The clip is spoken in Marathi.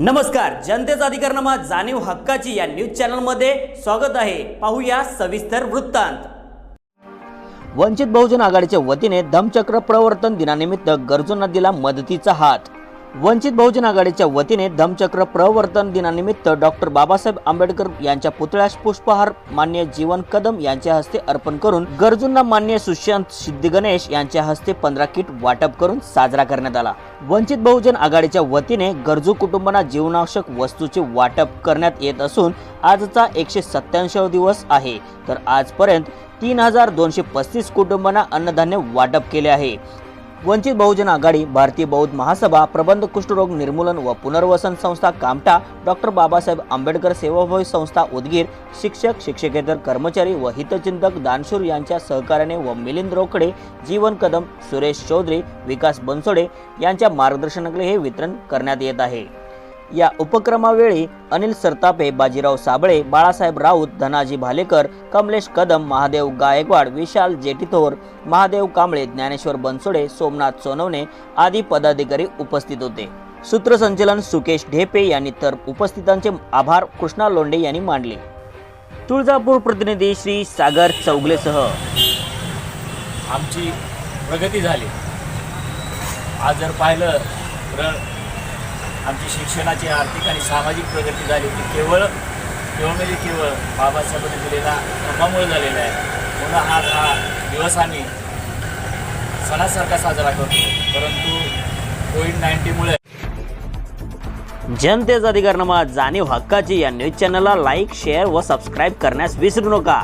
नमस्कार जनतेचा अधिकारनामा जाणीव हक्काची या न्यूज चॅनलमध्ये स्वागत आहे. पाहूया सविस्तर वृत्तांत. वंचित बहुजन आघाडीच्या वतीने धमचक्र प्रवर्तन दिनानिमित्त गरजूंना दिला मदतीचा हात. वंचित बहुजन आघाडीच्या वतीने धमचक्र प्रवर्तन दिनानिमित्त डॉक्टर बाबासाहेब आंबेडकर यांच्या पुतळ्यास पुष्पहार मान्य जीवन कदम यांच्या हस्ते अर्पण करून गरजूंना मान्य सुशांत सिद्धिगणेश यांच्या हस्ते पंधरा किट वाटप करून साजरा करण्यात आला. वंचित बहुजन आघाडीच्या वतीने गरजू कुटुंबांना जीवनावश्यक वस्तूचे वाटप करण्यात येत असून आजचा एकशे सत्याऐंशी दिवस आहे. तर आजपर्यंत तीन हजार दोनशे पस्तीस कुटुंबांना अन्नधान्य वाटप केले आहे. वंचित बहुजन आघाडी भारतीय बौद्ध महासभा प्रबंध कुष्ठरोग निर्मूलन व पुनर्वसन संस्था कामठा डॉक्टर बाबासाहेब आंबेडकर सेवाभावी संस्था उदगीर शिक्षक शिक्षकेतर कर्मचारी व हितचिंतक दानशूर यांच्या सहकार्याने व मिलिंद रोकडे जीवन कदम सुरेश चौधरी विकास बनसोडे यांच्या मार्गदर्शनाखाली हे वितरण करण्यात येत आहे. या उपक्रमावेळी अनिल सरतापे बाजीराव साबळे बाळासाहेब राऊत धनाजी भालेकर कमलेश कदम महादेव गायकवाड विशाल जेटीथोर महादेव कांबळे ज्ञानेश्वर बनसोडे सोमनाथ सोनवणे आदी पदाधिकारी उपस्थित होते. सूत्रसंचलन सुकेश ढेपे यांनी तर उपस्थितांचे आभार कृष्णा लोंडे यांनी मांडले तुळजापूर प्रतिनिधी श्री सागर चौगलेसह आमची प्रगती झाली. आज जर पाहिलं तर आमची शिक्षणाची आर्थिक आणि सामाजिक प्रगती झाली ती केवळ केवळ म्हणजे केवळ बाबासाहेबांनी दिलेला कर्मामुळे झालेला आहे. म्हणून हा हा दिवस आम्ही सणासारखा साजरा करतो परंतु कोविड नाईन्टीनमुळे जनतेचा अधिकारनामा जाणीव हक्काची या न्यूज चॅनलला लाईक शेअर व सबस्क्राईब करण्यास विसरू नका.